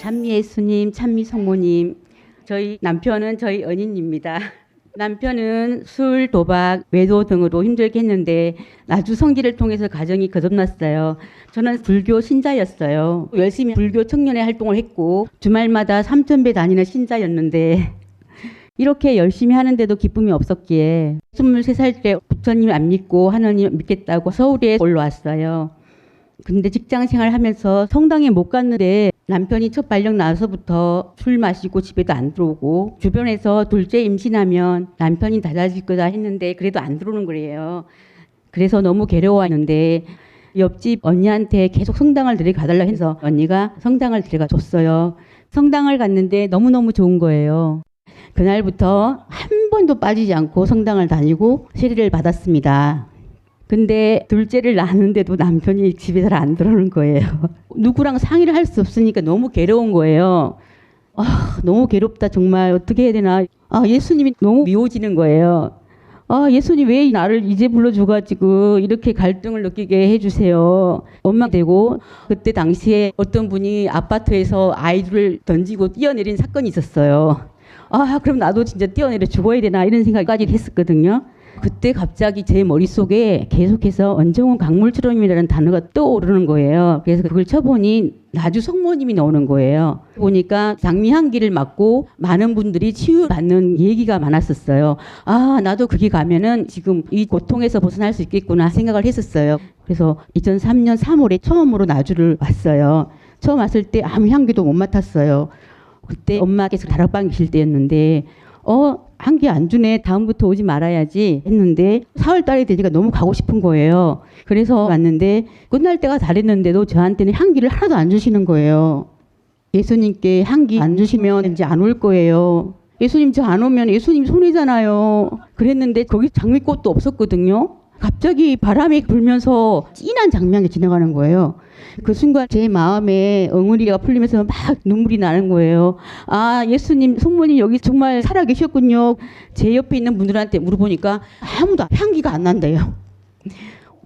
찬미 예수님, 찬미 성모님, 저희 남편은 저희 은인입니다. 남편은 술, 도박, 외도 등으로 힘들게 했는데 나주 성기를 통해서 가정이 거듭났어요. 저는 불교 신자였어요. 열심히 불교 청년회 활동을 했고 주말마다 삼천배 다니는 신자였는데 이렇게 열심히 하는데도 기쁨이 없었기에 23살 때 부처님 안 믿고 하나님 믿겠다고 서울에 올라왔어요. 근데 직장 생활 하면서 성당에 못 갔는데 남편이 첫 발령 나서부터 술 마시고 집에도 안 들어오고 주변에서 둘째 임신하면 남편이 달라질 거다 했는데 그래도 안 들어오는 거예요. 그래서 너무 괴로워하는데 옆집 언니한테 계속 성당을 데려가달라 해서 언니가 성당을 데려가 줬어요. 성당을 갔는데 너무너무 좋은 거예요. 그날부터 한 번도 빠지지 않고 성당을 다니고 세례를 받았습니다. 근데 둘째를 낳았는데도 남편이 집에 잘 안 들어오는 거예요. 누구랑 상의를 할 수 없으니까 너무 괴로운 거예요. 아, 너무 괴롭다 정말 어떻게 해야 되나. 아, 예수님이 너무 미워지는 거예요. 아, 예수님 왜 나를 이제 불러줘가지고 이렇게 갈등을 느끼게 해주세요. 엄마 되고 그때 당시에 어떤 분이 아파트에서 아이들을 던지고 뛰어내린 사건이 있었어요. 아, 그럼 나도 진짜 뛰어내려 죽어야 되나 이런 생각까지 했었거든요. 그때 갑자기 제 머릿속에 계속해서 언정훈 강물처럼이라는 단어가 떠오르는 거예요. 그래서 그걸 쳐보니 나주 성모님이 나오는 거예요. 보니까 장미향기를 맡고 많은 분들이 치유받는 얘기가 많았었어요. 아, 나도 거기 가면은 지금 이 고통에서 벗어날 수 있겠구나 생각을 했었어요. 그래서 2003년 3월에 처음으로 나주를 왔어요. 처음 왔을 때 아무 향기도 못 맡았어요. 그때 엄마께서 다락방 계실 때였는데 어 한기 안 주네 다음부터 오지 말아야지 했는데 4월 달이 되니까 너무 가고 싶은 거예요. 그래서 왔는데 끝날 때가 다 됐는데도 저한테는 향기를 하나도 안 주시는 거예요. 예수님께 향기 안 주시면 이제 안 올 거예요. 예수님 저 안 오면 예수님 손해잖아요. 그랬는데 거기 장미꽃도 없었거든요. 갑자기 바람이 불면서 진한 장면이 지나가는 거예요. 그 순간 제 마음에 엉은이가 풀리면서 막 눈물이 나는 거예요. 아, 예수님, 성모님 여기 정말 살아 계셨군요. 제 옆에 있는 분들한테 물어보니까 아무도 향기가 안 난대요.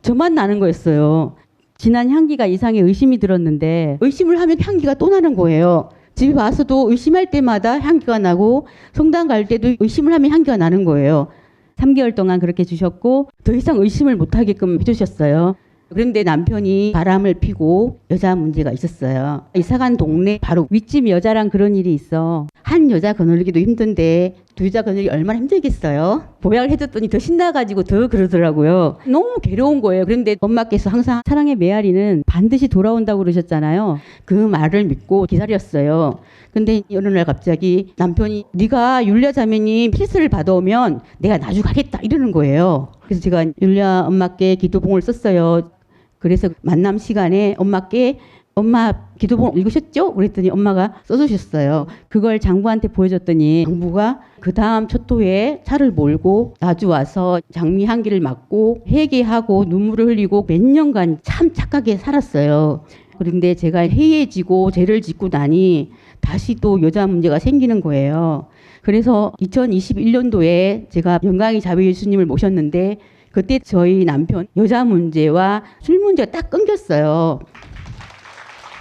저만 나는 거였어요. 진한 향기가 이상해 의심이 들었는데 의심을 하면 향기가 또 나는 거예요. 집에 와서도 의심할 때마다 향기가 나고 성당 갈 때도 의심을 하면 향기가 나는 거예요. 3개월 동안 그렇게 주셨고 더 이상 의심을 못 하게끔 해주셨어요. 그런데 남편이 바람을 피고 여자 문제가 있었어요. 이사간 동네 바로 윗집 여자랑 그런 일이 있어. 한 여자 거느리기도 힘든데 두 여자 거느리기 얼마나 힘들겠어요? 보약을 해줬더니 더 신나가지고 더 그러더라고요. 너무 괴로운 거예요. 그런데 엄마께서 항상 사랑의 메아리는 반드시 돌아온다고 그러셨잖아요. 그 말을 믿고 기다렸어요. 근데 어느 날 갑자기 남편이 네가 율려 자매님 필스를 받아오면 내가 나주 가겠다 이러는 거예요. 그래서 제가 율려 엄마께 기도봉을 썼어요. 그래서 만남 시간에 엄마께 엄마 기도봉 읽으셨죠? 그랬더니 엄마가 써주셨어요. 그걸 장부한테 보여줬더니 장부가 그 다음 초토에 차를 몰고 나주 와서 장미 향기를 맡고 회개하고 눈물을 흘리고 몇 년간 참 착하게 살았어요. 그런데 제가 해해지고 죄를 짓고 나니 다시 또 여자 문제가 생기는 거예요. 그래서 2021년도에 제가 영광의 자비 예수님을 모셨는데 그때 저희 남편 여자 문제와 술 문제가 딱 끊겼어요.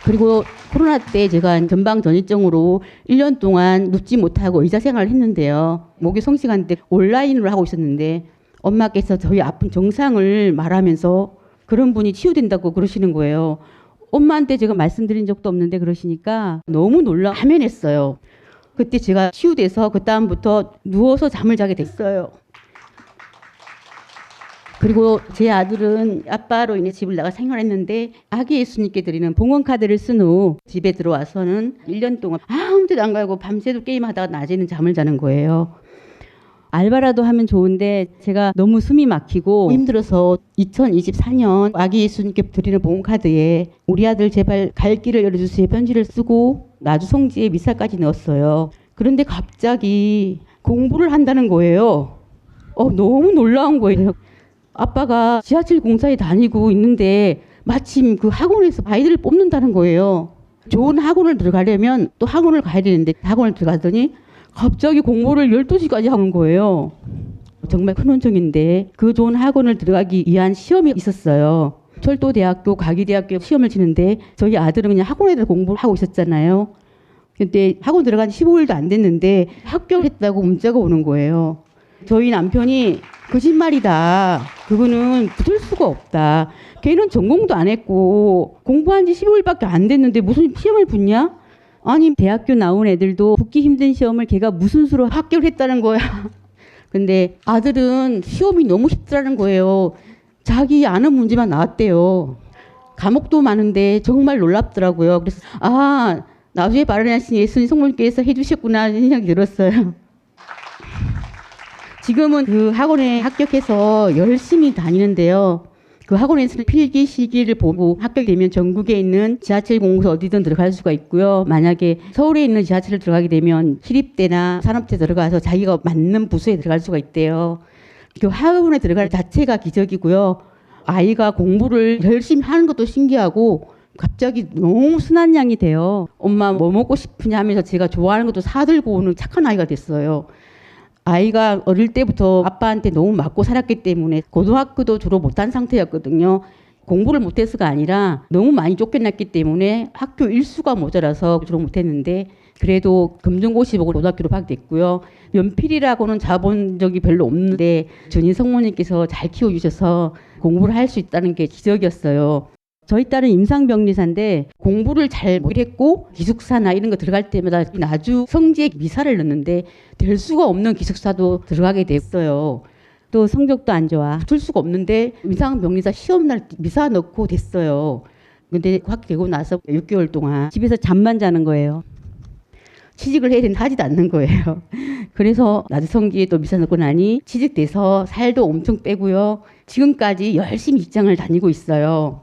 그리고 코로나 때 제가 전방 전이증으로 1년 동안 눕지 못하고 의사 생활을 했는데요. 목요 성시간 때 온라인으로 하고 있었는데 엄마께서 저희 아픈 정상을 말하면서 그런 분이 치유된다고 그러시는 거예요. 엄마한테 제가 말씀드린 적도 없는데 그러시니까 너무 놀라 화면했어요. 그때 제가 치유돼서 그 다음부터 누워서 잠을 자게 됐어요. 그리고 제 아들은 아빠로 인해 집을 나가 생활했는데 아기 예수님께 드리는 봉헌 카드를 쓴 후 집에 들어와서는 1년 동안 아무 데도 안 가고 밤새도 게임하다가 낮에는 잠을 자는 거예요. 알바라도 하면 좋은데 제가 너무 숨이 막히고 힘들어서 2024년 아기 예수님께 드리는 봉헌 카드에 우리 아들 제발 갈 길을 열어주세요 편지를 쓰고 나주 성지에 미사까지 넣었어요. 그런데 갑자기 공부를 한다는 거예요. 어, 너무 놀라운 거예요. 아빠가 지하철 공사에 다니고 있는데 마침 그 학원에서 아이들을 뽑는다는 거예요. 좋은 학원을 들어가려면 또 학원을 가야 되는데 학원을 들어가더니 갑자기 공부를 12시까지 하는 거예요. 정말 큰 원정인데 그 좋은 학원을 들어가기 위한 시험이 있었어요. 철도대학교, 가기대학교 시험을 치는데 저희 아들은 그냥 학원에서 공부를 하고 있었잖아요. 근데 학원 들어간 지 15일도 안 됐는데 합격했다고 문자가 오는 거예요. 저희 남편이 거짓말이다. 그거는 붙을 수가 없다. 걔는 전공도 안 했고 공부한 지 15일밖에 안 됐는데 무슨 시험을 붙냐? 아니 대학교 나온 애들도 붙기 힘든 시험을 걔가 무슨 수로 합격을 했다는 거야. 근데 아들은 시험이 너무 쉽더라는 거예요. 자기 아는 문제만 나왔대요. 과목도 많은데 정말 놀랍더라고요. 그래서 아 나중에 발언하신 예수님 성모님께서 해주셨구나 생각이 들었어요. 지금은 그 학원에 합격해서 열심히 다니는데요. 그 학원에서는 필기 시기를 보고 합격되면 전국에 있는 지하철 공사 어디든 들어갈 수가 있고요. 만약에 서울에 있는 지하철을 들어가게 되면 시립대나 산업대 들어가서 자기가 맞는 부서에 들어갈 수가 있대요. 그 학원에 들어갈 자체가 기적이고요. 아이가 공부를 열심히 하는 것도 신기하고 갑자기 너무 순한 양이 돼요. 엄마 뭐 먹고 싶으냐 하면서 제가 좋아하는 것도 사들고 오는 착한 아이가 됐어요. 아이가 어릴 때부터 아빠한테 너무 맞고 살았기 때문에 고등학교도 졸업 못한 상태였거든요. 공부를 못해서가 아니라 너무 많이 쫓겨났기 때문에 학교 일수가 모자라서 졸업 못했는데 그래도 검정고시 보고 고등학교로 파악됐고요. 연필이라고는 잡은 적이 별로 없는데 전인 성모님께서 잘 키워주셔서 공부를 할 수 있다는 게 기적이었어요. 저희 딸은 임상병리사인데 공부를 잘 못했고 기숙사나 이런 거 들어갈 때마다 나주 성지에 미사를 넣는데 될 수가 없는 기숙사도 들어가게 됐어요. 또 성적도 안 좋아. 붙을 수가 없는데 임상병리사 시험 날 미사 넣고 됐어요. 근데 확되고 나서 6개월 동안 집에서 잠만 자는 거예요. 취직을 해야 되는데 하지도 않는 거예요. 그래서 나주 성지에 또 미사 넣고 나니 취직돼서 살도 엄청 빼고요. 지금까지 열심히 직장을 다니고 있어요.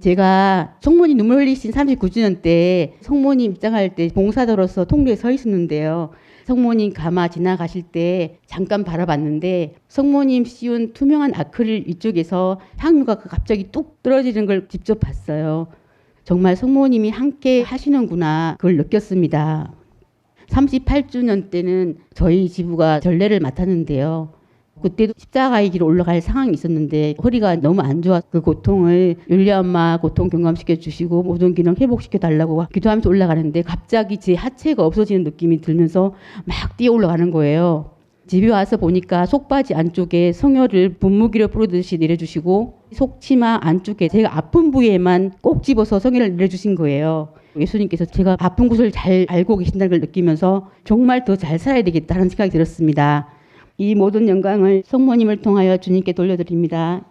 제가 성모님 눈물 흘리신 39주년 때 성모님 입장할 때 봉사자로서 통로에 서 있었는데요. 성모님 가마 지나가실 때 잠깐 바라봤는데 성모님 씌운 투명한 아크릴 위쪽에서 향유가 갑자기 뚝 떨어지는 걸 직접 봤어요. 정말 성모님이 함께 하시는구나 그걸 느꼈습니다. 38주년 때는 저희 지부가 전례를 맡았는데요. 그때도 십자가의 길을 올라갈 상황이 있었는데 허리가 너무 안 좋아 그 고통을 율리 엄마 고통 경감시켜 주시고 모든 기능 회복시켜 달라고 기도하면서 올라가는데 갑자기 제 하체가 없어지는 느낌이 들면서 막 뛰어 올라가는 거예요. 집에 와서 보니까 속바지 안쪽에 성혈을 분무기로 뿌리듯이 내려주시고 속치마 안쪽에 제가 아픈 부위에만 꼭 집어서 성혈을 내려주신 거예요. 예수님께서 제가 아픈 곳을 잘 알고 계신다는 걸 느끼면서 정말 더 잘 살아야 되겠다는 생각이 들었습니다. 이 모든 영광을 성모님을 통하여 주님께 돌려드립니다.